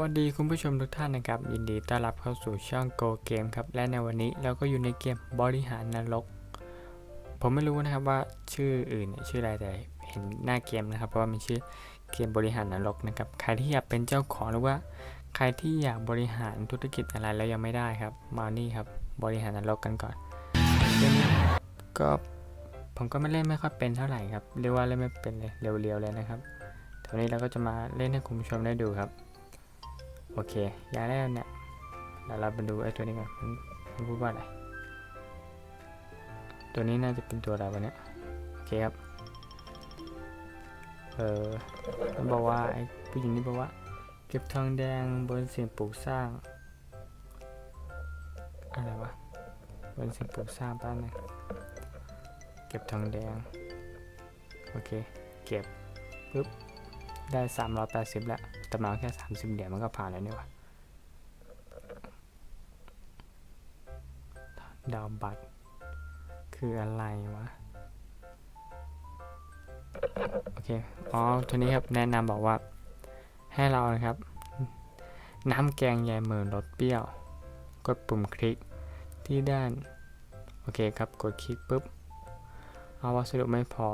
วัสดีคุณผู้ชมทุกท่านนะครับ ยินดีต้อนรับเข้าสู่ช่อง Go Game ครับ และในวันนี้เราก็อยู่ในเกมบริหารนรก ผมไม่รู้นะครับว่าชื่ออื่นชื่ออะไรแต่เห็นหน้าเกมนะครับ เพราะว่ามันชื่อเกมบริหารนรกนะครับ ใครที่อยากเป็นเจ้าของหรือว่าใครที่อยากบริหารธุรกิจอะไรแล้วยังไม่ได้ครับ มานี่ครับบริหารนรกกันก่อนเกมนี้ก็ผมก็ไม่เล่นไม่ค่อยเป็นเท่าไหร่ครับเรียกว่าเล่นไม่เป็นเลยเร็วๆเลยนะครับทีนี้เราก็จะมาเล่นให้คุณผู้ชมได้ดูครับ โอเคยาแรกเนี่ยเดี๋ยวเราไปดูไอ้ตัวนี้ก่อนมันมันพูดว่าอะไร ตัวนี้น่าจะเป็นตัวอะไรวะเนี่ยโอเคครับ เออมันบอกว่าไอ้ผู้หญิงนี่บอกว่า เก็บทองแดงบนสิ่งปลูกสร้าง อะไรวะ บนสิ่งปลูกสร้างป้านงเก็บทองแดง โอเค เก็บปึ๊บ ได้ 380 แล้ว แต่มาแค่ 30 เหรียญมันก็ผ่านแล้วนี่วะดาวบัตรคืออะไรวะ โอเค อ๋อตัวนี้ครับแนะนำบอกว่า ให้เรานะครับ น้ำแกงใยเหมือนรสเปรี้ยว กดปุ่มคลิกที่ด้าน โอเคครับ กดคลิกปุ๊บ เอาวัสดุไม่พอ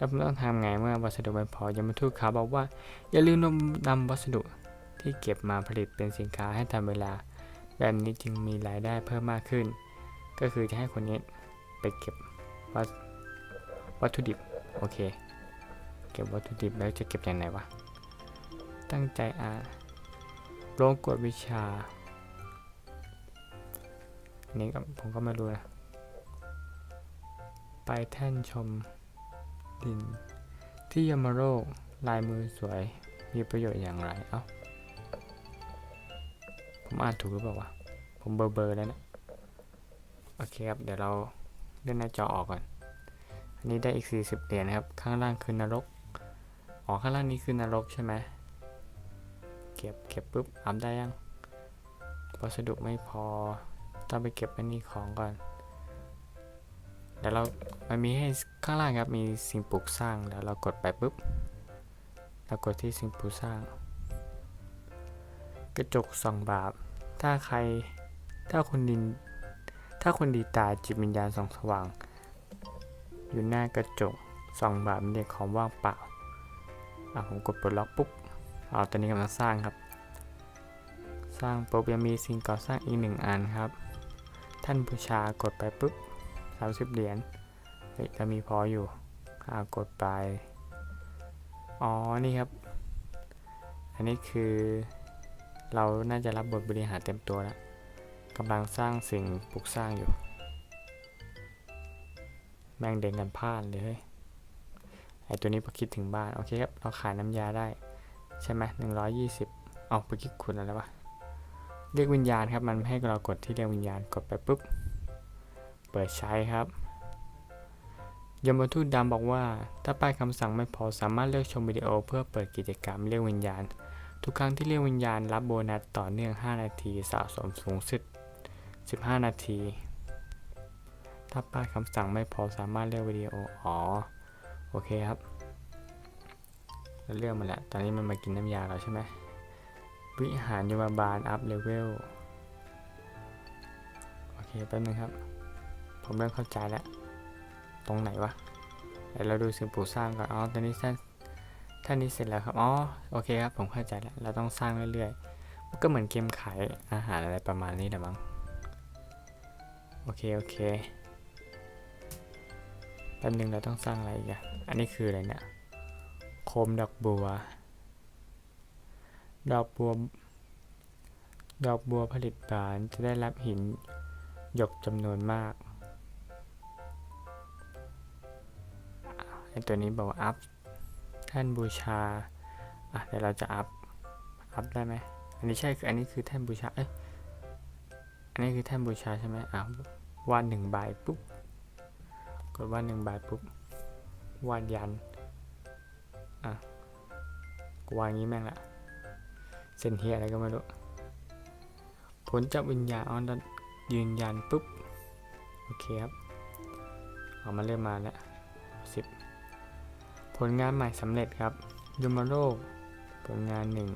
แล้วผมต้องทำไงเมื่อวัสดุไม่พอยมทูตเขาบอกว่า อย่าลืมนำวัสดุที่เก็บมาผลิตเป็นสินค้าให้ทันเวลา แบบนี้จึงมีรายได้เพิ่มมากขึ้น ก็คือจะให้คนนี้ไปเก็บวัตวัตถุดิบโอเค เก็บวัตถุดิบแล้วจะเก็บอย่างไหนวะ ตั้งใจอ่านลงกฎวิชาอันนี้ผมก็ไม่รู้นะไปแท่นชม ดิน ที่ยมโรคลายมือสวย มีประโยชน์อย่างไรเอ้าผมอ่านถูกหรือเปล่าวะ ผมเบอร์เบอร์แล้วนะ โอเคครับ เดี๋ยวเราเลื่อนหน้าจอออกก่อน อันนี้ได้อีก 40เหรียญนะครับ ข้างล่างคือนรก อ๋อ ข้างล่างนี้คือนรกใช่ไหม เก็บ เก็บปุ๊บ อัพได้ยัง วัสดุไม่พอ ต้องไปเก็บอันนี้ของก่อน เดี๋ยวเรา มันมีให้ข้างล่างครับมีสิ่งปลูกสร้างเดี๋ยวเรากดไปปุ๊บเรากดที่สิ่งปลูกสร้าง กระจกส่องบาปถ้าใครถ้าคนดิน ถ้าคนดีตายจิตวิญญาณส่องสว่าง อยู่หน้ากระจกส่องบาปมันเรียกของว่างเปล่าอะผมกดปลดล็อกปุ๊บเอาตอนนี้กำลังสร้างครับ สร้างปุ๊บยังมีสิ่งก่อสร้างอีกหนึ่งอันครับ ท่านบูชากดไปปุ๊บ30เหรียญ ฮ้ยจะมีพออยู่อ่ากดไป อ๋อ นี่ครับ อันนี้คือ เราน่าจะรับบทบริหารเต็มตัวแล้วกำลังสร้างสิ่งปลูกสร้างอยู่ แม่งเด่นกันพลาดเลยเฮ้ยไอตัวนี้พอคิดถึงบ้าน โอเคครับ เราขายน้ำยาได้ ใช่ไหมหนึ่งร้อยยี่สิบเอาไปคิดคุณอะไรวะ เรียกวิญญาณครับ มันให้เรากดที่เรียกวิญญาณ กดไปปุ๊บ เปิดใช้ครับ ยมทูตดำบอกว่า ถ้าป้ายคำสั่งไม่พอสามารถเลือกชมวิดีโอเพื่อเปิดกิจกรรมเรียกวิญญาณ ทุกครั้งที่เรียกวิญญาณรับโบนัสต่อเนื่อง 5 นาทีสะสมสูงสุด 15 นาที ถ้าป้ายคำสั่งไม่พอสามารถเลือกวิดีโอ อ๋อ โอเคครับเราเลือกมาแล้วตอนนี้มันมากินน้ำยาเราใช่ไหมวิหารยมบาลอัพเลเวลโอเคแป๊บนึงครับ ผมเริ่มเข้าใจแล้ว ตรงไหนวะเดี๋ยวเราดูสิ่งปลูกสร้างก่อน อ๋อ ตอนนี้ท่านท่านนี้เสร็จแล้วครับ อ๋อ โอเคครับ ผมเข้าใจแล้ว เราต้องสร้างเรื่อยๆมันก็เหมือนเกมขายอาหารอะไรประมาณนี้แหละมั้ง โอเค โอเคแป๊บนึงเราต้องสร้างอะไรอีกอะอันนี้คืออะไรเนี่ย โคมดอกบัว ดอกบัว ดอกบัวผลิตบานจะได้รับหินหยกจำนวนมาก ตัวนี้บอกว่าอัพท่านบูชาอะเดี๋ยวเราจะอัพอัพได้ไหมอันนี้ใช่คืออันนี้คือแท่นบูชาเอ้ยอันนี้คือแท่นบูชาใช่ไหมอะวาดหนึ่งใบปุ๊บกดวาดหนึ่งใบปุ๊บวาดยันอะกูวาดงี้แม่งละเส้นเฮียอะไรก็ไม่รู้ผลจากวิญญาณออนยืนยันปุ๊บโอเคครับออกมาเริ่มมาแล้วสิบ ผลงานใหม่สำเร็จครับยมโลก ผลงานหนึ่ง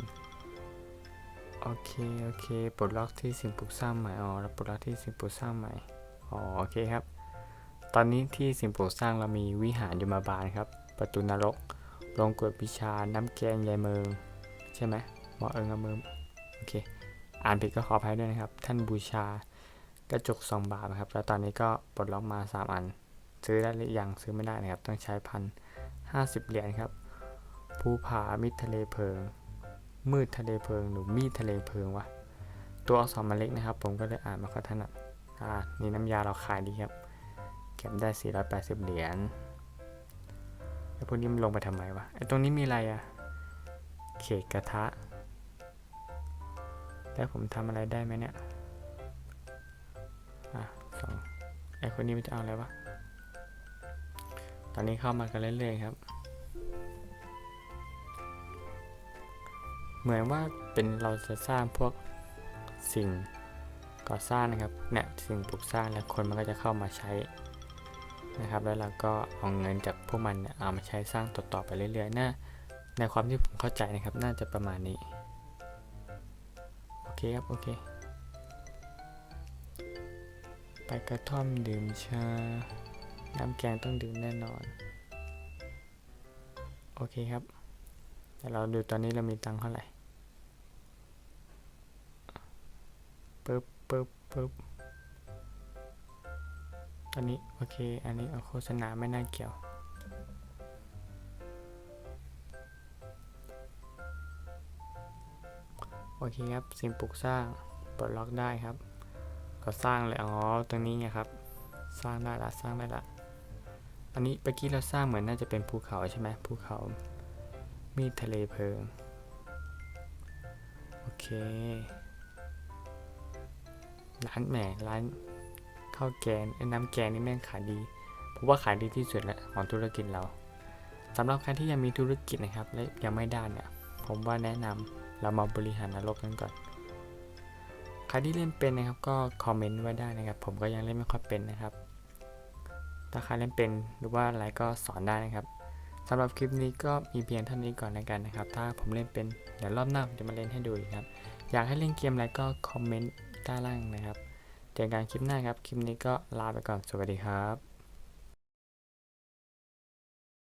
โอเค โอเค ปลดล็อกที่สิ่งปลูกสร้างใหม่ อ๋อเราปลดล็อกที่สิ่งปลูกสร้างใหม่ อ๋อ โอเคครับ ตอนนี้ที่สิ่งปลูกสร้างเรามีวิหารยมบาลครับ ประตูนรกโรงกวดวิชา น้ำแกงยายเมืองใช่ไหมหมอเอิงกับเมืองโอเค อ่านผิดก็ขออภัยด้วยนะครับ ท่านบูชากระจกสองบาทนะครับ แล้วตอนนี้ก็ปลดล็อกมา 3 อัน ซื้อได้หรือยังซื้อไม่ได้นะครับ ต้องใช้พัน ห้าสิบเหรียญครับ ภูผามิดทะเลเพลิง มืดทะเลเพลิงหรือมีดทะเลเพลิงวะ ตัวอักษรมันเล็กนะครับ ผมก็เลยอ่านม่ค่อยถนัด อ่า นี่น้ำยาเราขายดีครับ เก็บได้ 480 เหรียญ ไอ้พวกนี้มันลงไปทำไมวะ ไอ้ตรงนี้มีอะไรอะเขตกระทะ แล้วผมทำอะไรได้ไหมเนี่ย อะสองไอ้คนนี้มันจะเอาอะไรวะ ตอนนี้เข้ามากันเรื่อยๆครับ เหมือนว่าเป็นเราจะสร้างพวกสิ่งก่อสร้างนะครับเนี่ยสิ่งปลูกสร้างแล้วคนมันก็จะเข้ามาใช้นะครับ แล้วเราก็เอาเงินจากพวกมันเนี่ยเอามาใช้สร้างต่อๆไปเรื่อยๆน่าในความที่ผมเข้าใจนะครับ น่าจะประมาณนี้ โอเคครับ โอเค ไปกระท่อมดื่มชา น้ำแกงต้องดื่มแน่นอน โอเคครับแต่เราดูตอนนี้เรามีตังค์เท่าไหร่ปึ๊บปึ๊บปึ๊บตอนนี้ โอเค อันนี้เอาโฆษณาไม่น่าเกี่ยว โอเคครับ สิ่งปลูกสร้างปลดล็อกได้ครับ ก็สร้างเลย อ๋อ ตรงนี้ไงครับ สร้างได้ละ สร้างได้ละ อันนี้เมื่อกี้เราสร้างเหมือนน่าจะเป็นภูเขาใช่ไหมภูเขา มีทะเลเพลิง โอเค ร้านแหมร้านข้าวแกงไอ้น้ำแกงนี่แม่งขายดีผมว่าขายดีที่สุดแล้วของธุรกิจเราสำหรับใครที่ยังมีธุรกิจนะครับ และยังไม่ได้เนี่ย ผมว่าแนะนำเรามาบริหารนรกกันก่อน ใครที่เล่นเป็นนะครับก็คอมเมนต์ไว้ได้นะครับ ผมก็ยังเล่นไม่ค่อยเป็นนะครับ ถ้าใครเล่นเป็นหรือว่าอะไรก็สอนได้นะครับสำหรับคลิปนี้ก็มีเพียงเท่านี้ก่อนแล้วกันนะครับ ถ้าผมเล่นเป็นเดี๋ยวรอบหน้าผมจะมาเล่นให้ดูอีกครับ อยากให้เล่นเกมอะไรก็คอมเมนต์ใต้ล่างนะครับ เจอกันคลิปหน้าครับ คลิปนี้ก็ลาไปก่อน สวัสดีครับ